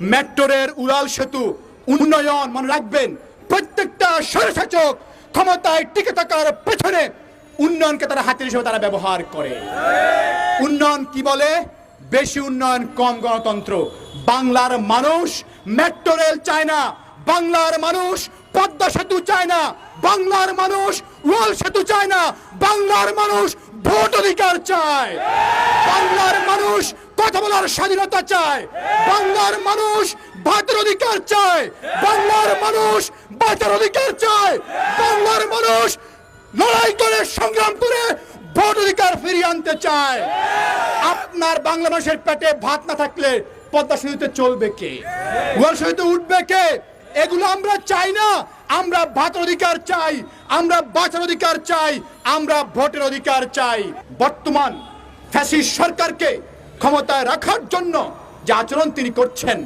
মেট্রোরের উড়াল সেতু উন্নয়ন মনে রাখবেন। প্রত্যেকটা স্বৈরশাসক ক্ষমতায় টিকে থাকার পেছনে উন্নয়নকে তারা হাতের হিসেবে তারা ব্যবহার করে। উন্নয়ন কি বলে? বেশি উন্নয়ন, কম গণতন্ত্র। বাংলার মানুষ মেট্রো রেল চায় না। বাংলার মানুষ পদ্মা সেতু চায় না। বাংলার মানুষ ওয়াল সেতু চায় না। বাংলার মানুষ ভোট অধিকার চায়। বাংলার মানুষ কথা বলার স্বাধীনতা চায়। বাংলার মানুষ ভাতের অধিকার চায়। বাংলার মানুষ বাঁচার অধিকার চায়। বাংলার মানুষ লড়াই করে, সংগ্রাম করে ভোট অধিকার ফিরিয়ে আনতে চায়। আপনার বাংলা মানুষের পেটে ভাত না থাকলে পদ্মা সেতুতে চলবে কে? ওয়াল সেতুতে উঠবে কে? এগুলো আমরা চাই না। আমরা ভাতের অধিকার চাই। আমরা বাঁচার অধিকার চাই। আমরা ভোটের অধিকার চাই। বর্তমান ফ্যাসিস্ট সরকারকে ক্ষমতায় রাখার জন্য যে আচরণ তিনি করছেন